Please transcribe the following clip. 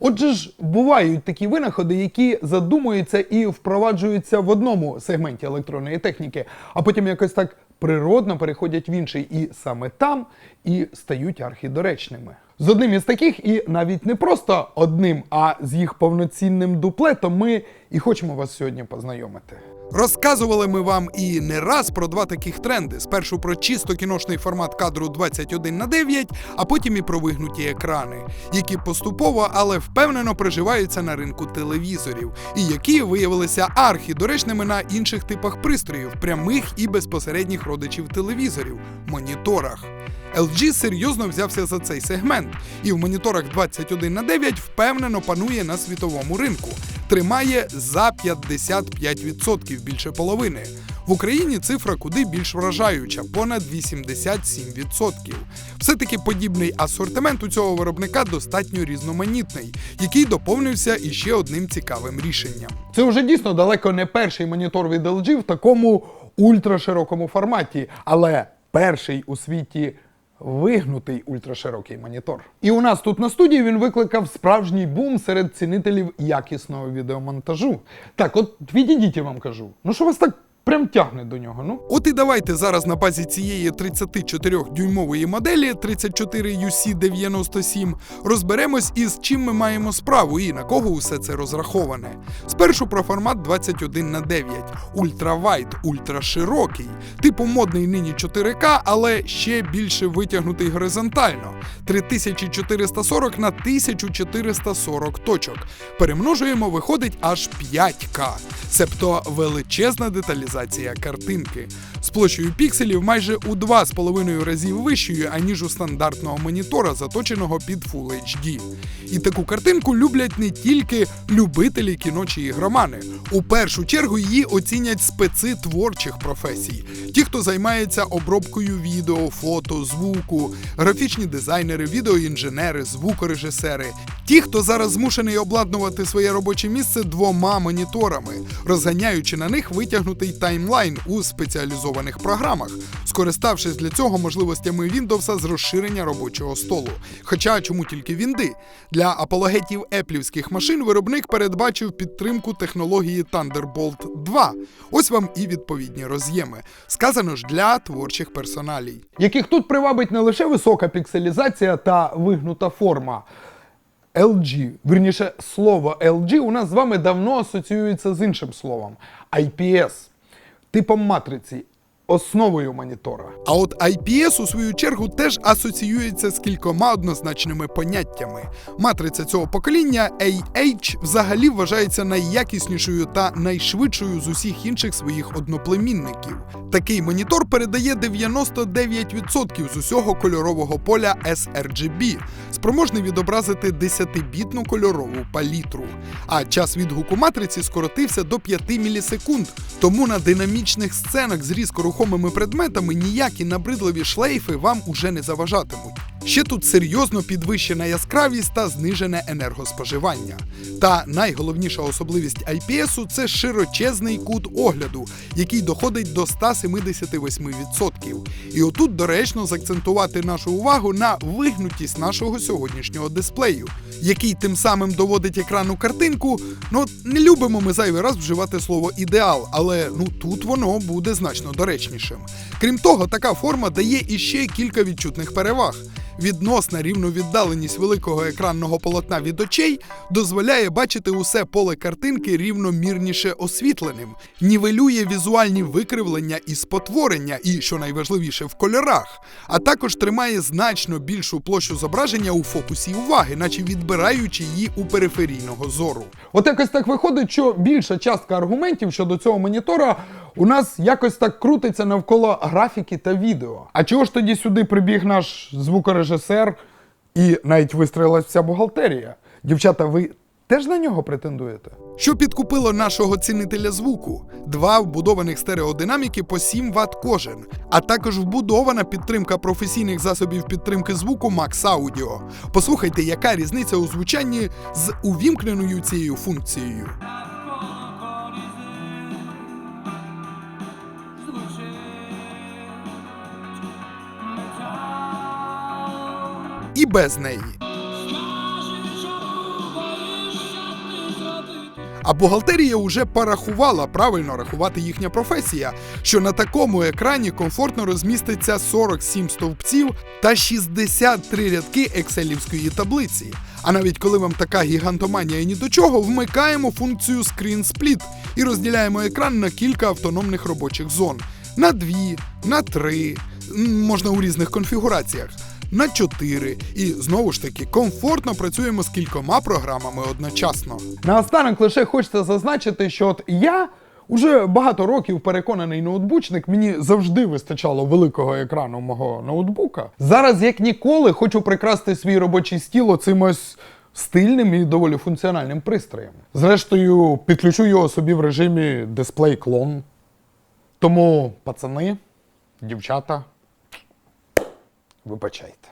Отже ж, бувають такі винаходи, які задумуються і впроваджуються в одному сегменті електронної техніки, а потім якось так природно переходять в інший, і саме там і стають архідоречними. З одним із таких, і навіть не просто одним, а з їх повноцінним дуплетом ми і хочемо вас сьогодні познайомити. Розказували ми вам і не раз про два таких тренди: спершу про чисто кіношний формат кадру 21 на 9, а потім і про вигнуті екрани, які поступово, але впевнено приживаються на ринку телевізорів, і які виявилися архідоречними на інших типах пристроїв, прямих і безпосередніх родичів телевізорів моніторах. LG серйозно взявся за цей сегмент, і в моніторах 21 на 9 впевнено панує на світовому ринку. Тримає за 55% більше половини. В Україні цифра куди більш вражаюча понад 87%. Все-таки подібний асортимент у цього виробника достатньо різноманітний, який доповнився іще одним цікавим рішенням. Це вже дійсно далеко не перший монітор від LG в такому ультраширокому форматі, але перший у світі вигнутий ультраширокий монітор. І у нас тут на студії він викликав справжній бум серед цінителів якісного відеомонтажу. Так, от відійдіть, я вам кажу. Ну що вас так прям тягне до нього? Ну от і давайте зараз на базі цієї 34-дюймової моделі 34UC97 розберемось із чим ми маємо справу і на кого усе це розраховане. Спершу про формат 21 на 9 ультравайд, ультраширокий, типу модний нині 4К, але ще більше витягнутий горизонтально 3440 на 1440 точок. Перемножуємо, виходить аж 5К, себто величезна деталізація картинки з площею пікселів майже у 2,5 разів вищою, аніж у стандартного монітора, заточеного під Full HD. І таку картинку люблять не тільки любителі кіно чи ігромани. У першу чергу її оцінять специ творчих професій, ті, хто займається обробкою відео, фото, звуку, графічні дизайнери, відеоінженери, звукорежисери. Ті, хто зараз змушений обладнувати своє робоче місце двома моніторами, розганяючи на них витягнутий таймлайн у спеціалізованих програмах, скориставшись для цього можливостями Windows з розширення робочого столу. Хоча чому тільки вінди? Для апологетів еплівських машин виробник передбачив підтримку технології Thunderbolt 2. Ось вам і відповідні роз'єми. Сказано ж для творчих персоналій, яких тут привабить не лише висока пікселізація та вигнута форма. LG, вірніше, слово LG у нас з вами давно асоціюється з іншим словом. IPS, типом матриці, основою монітора. А от IPS, у свою чергу, теж асоціюється з кількома однозначними поняттями. Матриця цього покоління AH взагалі вважається найякіснішою та найшвидшою з усіх інших своїх одноплемінників. Такий монітор передає 99% з усього кольорового поля sRGB, спроможний відобразити 10-бітну кольорову палітру. А час відгуку матриці скоротився до 5 мілісекунд. Тому на динамічних сценах з різко рухомими предметами ніякі набридливі шлейфи вам уже не заважатимуть. Ще тут серйозно підвищена яскравість та знижене енергоспоживання. Та найголовніша особливість IPS – це широчезний кут огляду, який доходить до 178%. І отут доречно заакцентувати нашу увагу на вигнутість нашого сьогоднішнього дисплею, який тим самим доводить екрану картинку. Ну не любимо ми зайвий раз вживати слово ідеал, але ну тут воно буде значно доречнішим. Крім того, така форма дає іще кілька відчутних переваг. Відносна рівновіддаленість великого екранного полотна від очей дозволяє бачити усе поле картинки рівномірніше освітленим, нівелює візуальні викривлення і спотворення, і, що найважливіше, в кольорах, а також тримає значно більшу площу зображення у фокусі уваги, наче відбираючи її у периферійного зору. От якось так виходить, що більша частка аргументів щодо цього монітора у нас якось так крутиться навколо графіки та відео. А чого ж тоді сюди прибіг наш звукорежисер і навіть вистрілилась вся бухгалтерія? Дівчата, ви теж на нього претендуєте? Що підкупило нашого цінителя звуку? Два вбудованих стереодинаміки по 7 Вт кожен, а також вбудована підтримка професійних засобів підтримки звуку Max Audio. Послухайте, яка різниця у звучанні з увімкненою цією функцією. І без неї. А бухгалтерія уже порахувала правильно рахувати їхня професія, що на такому екрані комфортно розміститься 47 стовпців та 63 рядки екселівської таблиці. А навіть коли вам така гігантоманія ні до чого, вмикаємо функцію Screen Split і розділяємо екран на кілька автономних робочих зон: на дві, на три, можна у різних конфігураціях. На 4 і знову ж таки комфортно працюємо з кількома програмами одночасно. Наостанок лише хочеться зазначити, що от я уже багато років переконаний ноутбучник, мені завжди вистачало великого екрану мого ноутбука. Зараз, як ніколи, хочу прикрасти свій робочий стіл оцим ось стильним і доволі функціональним пристроєм. Зрештою, підключу його собі в режимі дисплей клон. Тому, пацани, дівчата, Вибачайте.